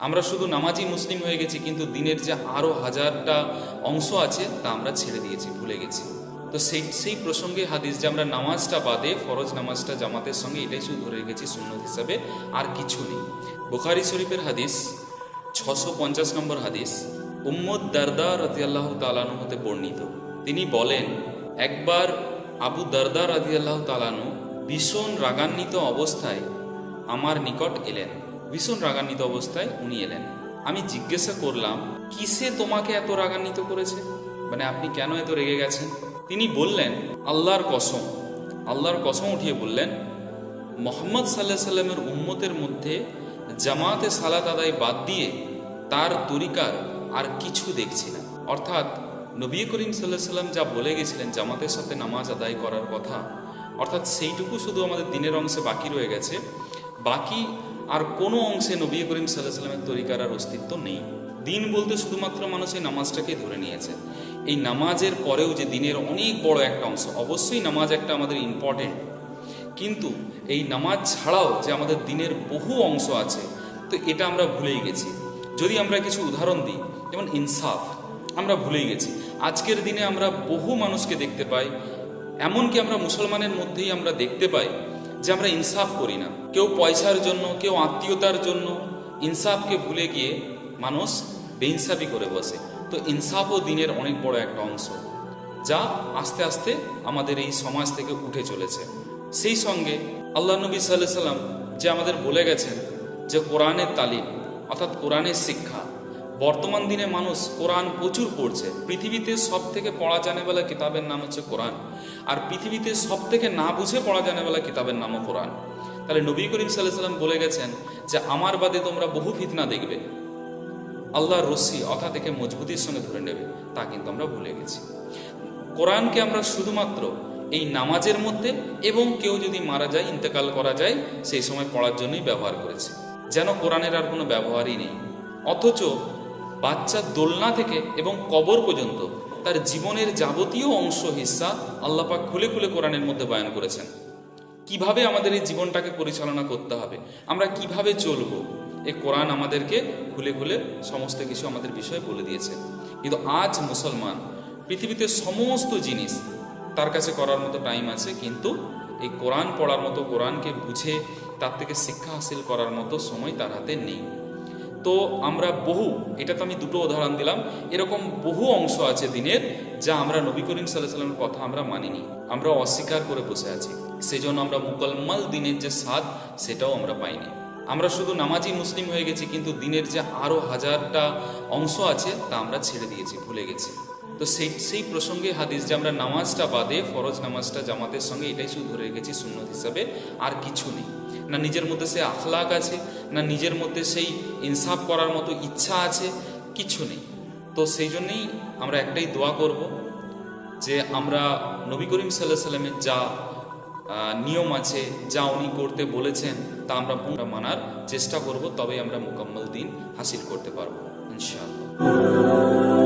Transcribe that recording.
আমরা শুধু নামাজি মুসলিম হয়ে গেছি, কিন্তু দিনের যে আরও হাজারটা অংশ আছে তা আমরা ছেড়ে দিয়েছি, ভুলে গেছি। তো সেই সেই প্রসঙ্গে হাদিস যে আমরা নামাজটা বাদে, ফরজ নামাজটা জামাতের সঙ্গে, এটাই শুধু ধরে রেখেছি সুন্নত হিসাবে, আর কিছু নেই। বুখারি শরীফের হাদিস, ছশো পঞ্চাশ নম্বর হাদিস উম্মদ দারদা রাজিয়াল্লাহ তালানু হতে বর্ণিত। তিনি বলেন, একবার আবু দারদা রাজিয়াল্লাহ তালানু ভীষণ রাগান্বিত অবস্থায় আমার নিকট এলেন। ভীষণ রাগান্বিত অবস্থায় উনি এলেন। আমি জিজ্ঞাসা করলাম, কিসে তোমাকে এত রাগান্বিত করেছে? মানে আপনি কেন এত রেগে গেছেন? তিনি বললেন, আল্লাহর কসম। আল্লাহর কসম উঠিয়ে বললেন, মোহাম্মদ সাল্লাহ সাল্লামের উম্মতের মধ্যে জামাতে সালাত আদায় বাদ দিয়ে তার তরিকার আর কিছু দেখছি না। অর্থাৎ নবী করিম সাল্লাহ সাল্লাম যা বলে গেছিলেন জামাতের সাথে নামাজ আদায় করার কথা, অর্থাৎ সেইটুকু শুধু আমাদের দিনের অংশে বাকি রয়ে গেছে। বাকি আর কোনো অংশে নবী করিম সাল্লাহ সাল্লামের তরিকার আর অস্তিত্ব নেই। দিন বলতে শুধুমাত্র মানুষ এই নামাজটাকে ধরে নিয়েছে। এই নামাজের পরেও যে দিনের অনেক বড় একটা অংশ, অবশ্যই নামাজ একটা আমাদের ইম্পর্টেন্ট কিন্তু এই নামাজ ছাড়াও যে আমাদের দিনের বহু অংশ আছে, তো এটা আমরা ভুলেই গেছি। যদি আমরা কিছু উদাহরণ দিই, যেমন ইনসাফ, আমরা ভুলেই গেছি। আজকের দিনে আমরা বহু মানুষকে দেখতে পাই, এমনকি আমরা মুসলমানের মধ্যেই আমরা দেখতে পাই যে আমরা ইনসাফ করি না। কেউ পয়সার জন্য, কেউ আত্মীয়তার জন্য ইনসাফকে ভুলে গিয়ে মানুষ বেইনসাফি করে বসে। তো ইনসাফও দিনের অনেক বড় একটা অংশ, যা আস্তে আস্তে আমাদের এই সমাজ থেকে উঠে চলেছে। সেই সঙ্গে আল্লাহ নবী সাল্লাহ সাল্লাম যে আমাদের বলে গেছেন যে কোরআনের তালিম, অর্থাৎ কোরআনের শিক্ষা বর্তমান দিনে মানুষ কোরআন প্রচুর পড়ছে। পৃথিবীতে সব থেকে পড়া জানে বলা কিতাবের নাম হচ্ছে কোরআন। আর পৃথিবীতে সব থেকে না বুঝে পড়া জানে বলা কিতাবের নামও কোরআন। তাহলে নবী করিম সাল্লাহ সাল্লাম বলে গেছেন যে, আমার বাদে তোমরা বহু ফিতনা দেখবে। আল্লাহর রশ্মি অথা থেকে মজবুতির সঙ্গে ধরে নেবে। তা কিন্তু আমরা ভুলে গেছি। কোরআনকে আমরা শুধুমাত্র এই নামাজের মধ্যে এবং কেউ যদি মারা যায়, ইন্তেকাল করা যায়, সেই সময় পড়ার জন্যই ব্যবহার করেছে। যেন কোরআনের আর কোনো ব্যবহারই নেই। অথচ বাচ্চার দোলনা থেকে এবং কবর পর্যন্ত তার জীবনের যাবতীয় অংশ হিস্সা আল্লাপাক খুলে খুলে কোরআনের মধ্যে বয়ান করেছেন। কীভাবে আমাদের এই জীবনটাকে পরিচালনা করতে হবে? আমরা কীভাবে চলব? এই কোরআন আমাদেরকে খুলে খুলে সমস্ত কিছু আমাদের বিষয় বলে দিয়েছে। কিন্তু আজ মুসলমান পৃথিবীতে সমস্ত জিনিস তার কাছে করার মতো টাইম আছে, কিন্তু এই কোরআন পড়ার মতো, কোরআনকে বুঝে তার থেকে শিক্ষা হাসিল করার মতো সময় তার হাতে নেই। তো আমরা বহু এটা তো আমি দুটো উদাহরণ দিলাম, এরকম বহু অংশ আছে দিনের যা আমরা নবী করিম সাল্লাহ সাল্লামের কথা আমরা মানিনি। আমরা অস্বীকার করে বসে আছি। সেই জন্য আমরা মুকলমাল দিনের যে স্বাদ, সেটাও আমরা পাইনি। আমরা শুধু নামাজি মুসলিম হয়ে গেছি, কিন্তু দিনের যে আরও হাজারটা অংশ আছে, তা আমরা ছেড়ে দিয়েছি, ভুলে গেছি। তো সেই সেই প্রসঙ্গে হাদিস যে আমরা নামাজটা বাদে, ফরজ নামাজটা জামাতের সঙ্গে, এটাই শুধু ধরে রেখেছি সুন্নত হিসাবে, আর কিছু নেই। না নিজের মধ্যে সে আখলাক আছে, না নিজের মধ্যে সেই ইনসাফ করার মতো ইচ্ছা আছে, কিছু নেই। তো সেই জন্যেই আমরা একটাই দোয়া করব যে আমরা নবী করিম সাল্লাহ সাল্লামের যা নিয়ম আছে, যা উনি করতে বলেছেন, তা আমরা মানার চেষ্টা করব, তবেই আমরা মোকাম্মল দিন হাসিল করতে পারব, ইনশাআল্লাহ।